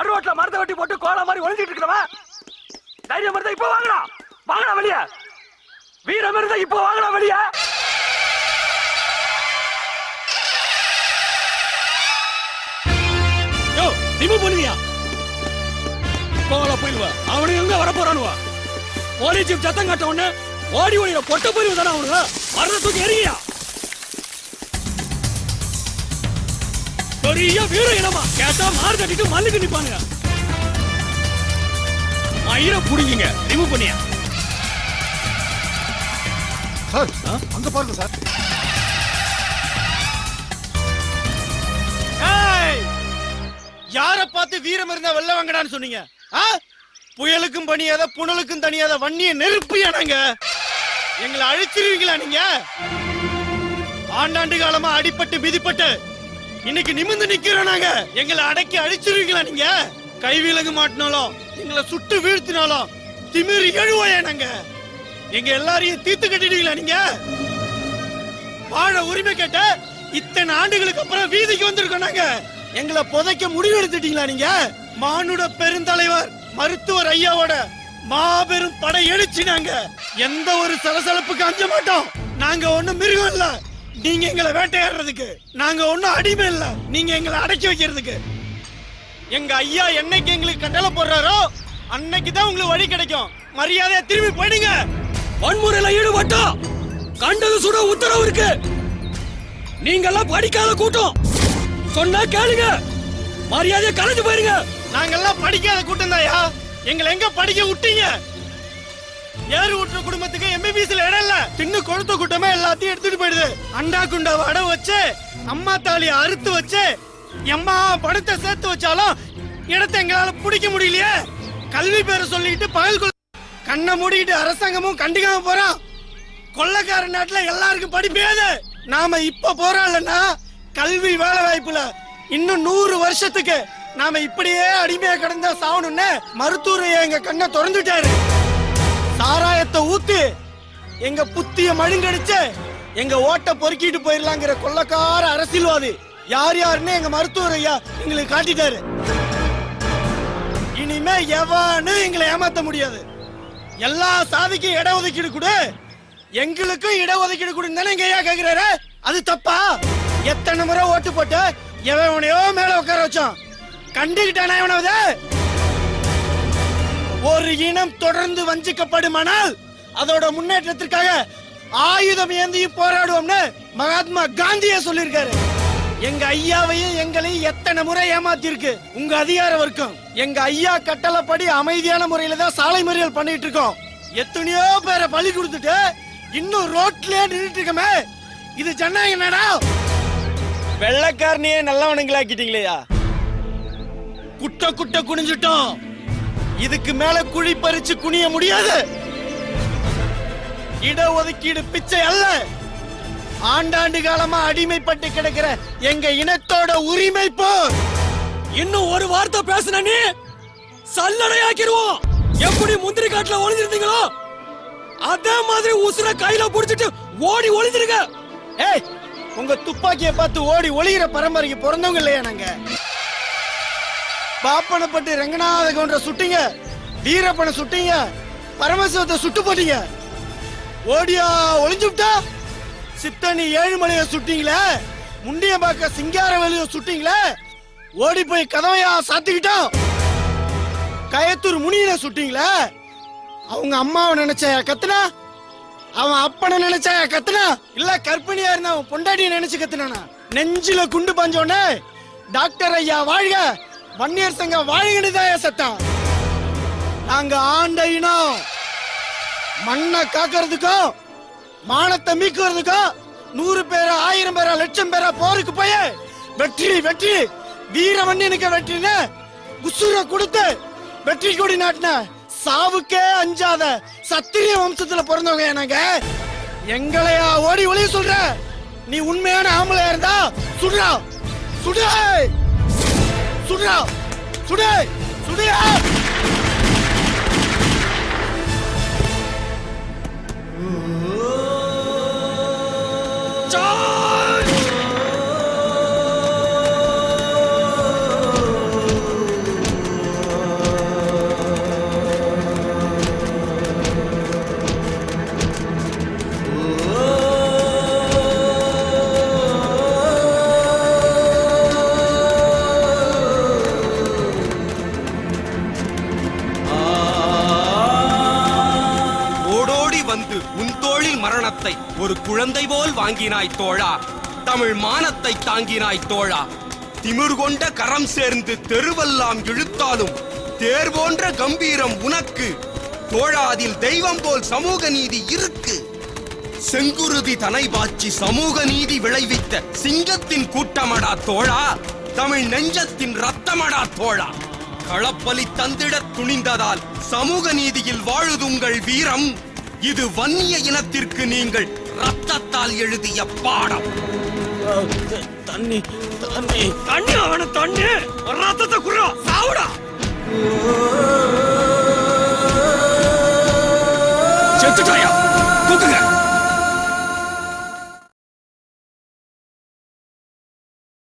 நடு ரோட்ல மரத்தை வெட்டி போட்டு கோலா மாதிரி ஒழிஞ்சிட்டு இருக்கிறவன் தைரியம் இருந்தா இப்போ வாங்கடா. வாங்கடா வெளிய. வீரம் இருந்தா இப்போ வாங்கடா வெளிய. யோ நிமு பண்ணுவியா கோல போயிடுவா. அவனு எங்க வர போறானுவா போலீஸ் சத்தம் காட்ட உடனே ஓடி ஓடிட பொட்ட போய் தானே அவனுங்க? மரத்தை தூக்கி எறியா பெரிய வீர இனமா? கேட்டா மாறு கட்டிட்டு மல்லுக்கு நிப்பானுங்க. மயிர புடிங்க ரிமூவ் பண்ணியா? சார் அங்க பாருங்க சார். யார பார்த்து வீரம் இருந்தா வெள்ள வாங்கடான்னு சொன்னீங்க? புயலுக்கும் பணியாத புனலுக்கும் தனியாத வன்னிய நெருப்பியா நாங்க? எங்களை அழிச்சிருவீங்களா நீங்க? ஆண்டாண்டு காலமா அடிபட்டு மிதிப்பட்டு இன்னைக்கு நிமிந்து நிக்கிறோம் நாங்க. எங்களை அடக்கி அழிச்சிருவீங்களா நீங்க? கைவிலங்கு மாட்டினாலும் எங்களை சுட்டு வீழ்த்தினாலும் திமிரு எழுவோயா நாங்க? எங்க எல்லாரையும் தீர்த்து கட்டிடுவீங்களா நீங்க? வாழ உரிமை கேட்ட இத்தனை ஆண்டுகளுக்கு அப்புறம் வீதிக்கு வந்திருக்கோம் நாங்க. எங்களை புதைக்க முடிவு எடுத்துட்டீங்களா நீங்க? மானுட பெருந்தலைவர் மருத்துவர் ஐயாவோட மாபெரும் படை எழுச்சி நாங்க. எந்த ஒரு சலசலப்புக்கு அஞ்ச மாட்டோம். நாங்க ஒண்ணும் மிருகம் இல்லை. நீங்க எங்களை வேட்டையாடுறதுக்கு நாங்க ஒண்ணும் அடிமை இல்ல. நீங்க எங்களை அடக்கி வைக்கிறதுக்கு. எங்க ஐயா என்னைக்கு எங்களுக்கு கண்டல போடுறாரோ அன்னைக்கு தான் உங்களுக்கு வழி கிடைக்கும். மரியாதையா திரும்பி போயிடுங்க. வன்முறையில ஈடுபட்டா கண்டது சுட உத்தரவு இருக்கு. நீங்க எல்லாம் படிக்காத கூட்டம். சொன்னா கேளுங்க. மரியாதையை கலைஞ்சு போயிருங்க. நாங்கெல்லாம் படிக்காத கூட்டம் தாயா எங்களை எங்க படிக்க விட்டீங்க? ஏறு ஊற்ற குடும்பத்துக்கு எம்பிபிஎஸ்ல இடம் இல்ல. தின்னு கொழுத்த கூட்டமே எல்லாத்தையும் எடுத்துட்டு போயிடுது. அண்டா குண்டா வடை வச்சு அம்மா தாலியை அறுத்து வச்சு எம்மா பணத்தை சேர்த்து வச்சாலும் இடத்தை எங்களால பிடிக்க முடியலையே. கல்வி பேரை சொல்லிட்டு பகல் கண்ணை மூடிக்கிட்டு அரசாங்கமும் கண்டிக்காம போறோம் கொள்ளக்கார நாட்டுல எல்லாருக்கும் படிப்பேது நாம இப்ப போறாள்னா கல்வி வேலை வாய்ப்புல. இன்னும் நூறு வருஷத்துக்கு நாம இப்படியே அடிமையா கிடந்தா சாவணும்னு மருத்துவர் எங்க கண்ணை திறந்துட்டாரு. சாராயத்தை ஊத்தி எங்க புத்திய மழுங்கடிச்சு எங்க ஓட்ட பொறுக்கிட்டு போயிடலாங்கிற கொள்ளக்கார அரசியல்வாதி யார் யாருன்னு எங்க மருத்துவர் ஐயா எங்களுக்கு காட்டிட்டாரு. இனிமே எவனு எங்களை ஏமாத்த முடியாது. எல்லா சாதிக்கும் இட ஒதுக்கீடு கொடு எங்களுக்கும் இட ஒதுக்கீடு கொடுன்னு தானே எங்க ஐயா கேக்குறாரு. அது தப்பா? எத்தனை முறை ஓட்டு போட்டு எவன் எவனையோ மேல உட்கார வச்சோம் கண்டுகிட்டானா எவனாவது ஒரு இனம் தொடர்ந்து வஞ்சிக்கப்படுமானால் அதோட முன்னேற்றத்திற்காக ஆயுதம் ஏந்தியும் போராடுவோம்னு மகாத்மா காந்தியே சொல்லியிருக்காரு. எங்க ஐயாவையும் எங்களையும் எத்தனை முறை ஏமாத்திருக்கு? உங்க அதிகார வர்க்கம் எங்க ஐயா கட்டளைப்படி அமைதியான முறையில தான் சாலை மறியல் பண்ணிட்டு இருக்கோம். எத்தனையோ பேரை பலி கொடுத்துட்டு இன்னும் ரோட்லயே நின்றுட்டு இருக்கமே. இது ஜனநாயகம் என்னடா? வெள்ளக்காரனையே நல்லவனுங்களாக்கிட்டீங்களேயா? குட்ட குட்ட குனிஞ்சிட்டோம். இதுக்கு மேல குழி பறிச்சு குனிய முடியாது. இட ஒதுக்கீடு பிச்சை அல்ல. ஆண்டாண்டு காலமா அடிமைப்பட்டு கிடக்கிற எங்க இனத்தோட உரிமை போர். இன்னும் ஒரு வார்த்தை பேசுன நீ? சல்லடையாக்கிடுவோம் எப்படி முந்திரி காட்டுல ஒளிஞ்சிருந்தீங்களோ? அதே மாதிரி உசுர கையில புடிச்சிட்டு ஓடி ஒளிஞ்சிருங்க. ஏய் உங்க துப்பாக்கியை பார்த்து ஓடி ஒளிகிற பரம்பரைக்கு பிறந்தவங்க இல்லையா நாங்க? பாப்பனப்பட்டு ரங்கநாத கவுண்டரை சுட்டீங்க வீரப்பனை சுட்டீங்க பரமசிவத்தை சுட்டு போட்டீங்க. ஓடியா ஒளிஞ்சு விட்டா? சித்தனி ஏழுமலைய சுட்டீங்களே? சிங்கார வேலையை சுட்டீங்களே? ஓடி போய் கதவையா சாத்திக்கிட்டோம். கயத்தூர் முனியனை சுட்டீங்களே? அவங்க அம்மாவை நினைச்ச கத்துனா? அவன் அப்பனை நினைச்சா கத்துனா? இல்ல கற்பிணியா இருந்த அவன் பொண்டாட்டிய நினைச்சு கத்துனானா? நெஞ்சில குண்டு பாஞ்சோடனே டாக்டர் ஐயா வாழ்க! வன்னியர் சங்கம் வாழ்கன்னு சட்டம். நாங்க ஆண்ட இனம் மண்ணை காக்கிறதுக்கும் மானத்தை மீக்குறதுக்கும் நூறு பேரா ஆயிரம் பேரா லட்சம் பேரா போருக்கு போய் வெற்றி வெற்றி. வீரமண்ணினுக்கு வெற்றின்னு குசுர கொடுத்து வெற்றி கொடி நாட்டின சாவுக்கே அஞ்சாத சத்திரிய வம்சத்துல பிறந்தவங்க எனக்கு. எங்களையா ஓடி ஒளி சொல்ற? நீ உண்மையான ஆம்பளையா இருந்தா சுடுறா. சுடு சுடுறா சுடு சுடுயா சார்ஜ்! மானத்தை ஒரு குழந்தை போல் வாங்கினாய் தோழா. தமிழ் மானத்தை தாங்கினாய் தோழா. திமிர் கொண்ட கரம் சேர்ந்து தெருவெல்லாம் இழுத்தாலும் தேர் போன்ற கம்பீரம் உனக்கு. தோழா அதில் தெய்வம் போல் சமூக நீதி இருக்கு. செங்குருதி தனை பாய்ச்சி சமூக நீதி விளைவித்த சிங்கத்தின் கூட்டமடா தோழா. தமிழ் நெஞ்சத்தின் ரத்தமடா தோழா. களப்பலி தந்திட துணிந்ததால் சமூக நீதியில் வாழுதுங்கள் வீரம். இது வன்னிய இனத்திற்கு நீங்கள் ரத்தத்தால் எழுதிய பாடம். தண்ணி தண்ணி. தண்ணி அவன தண்ணி. ரத்தத்தை குறா சாவுடா.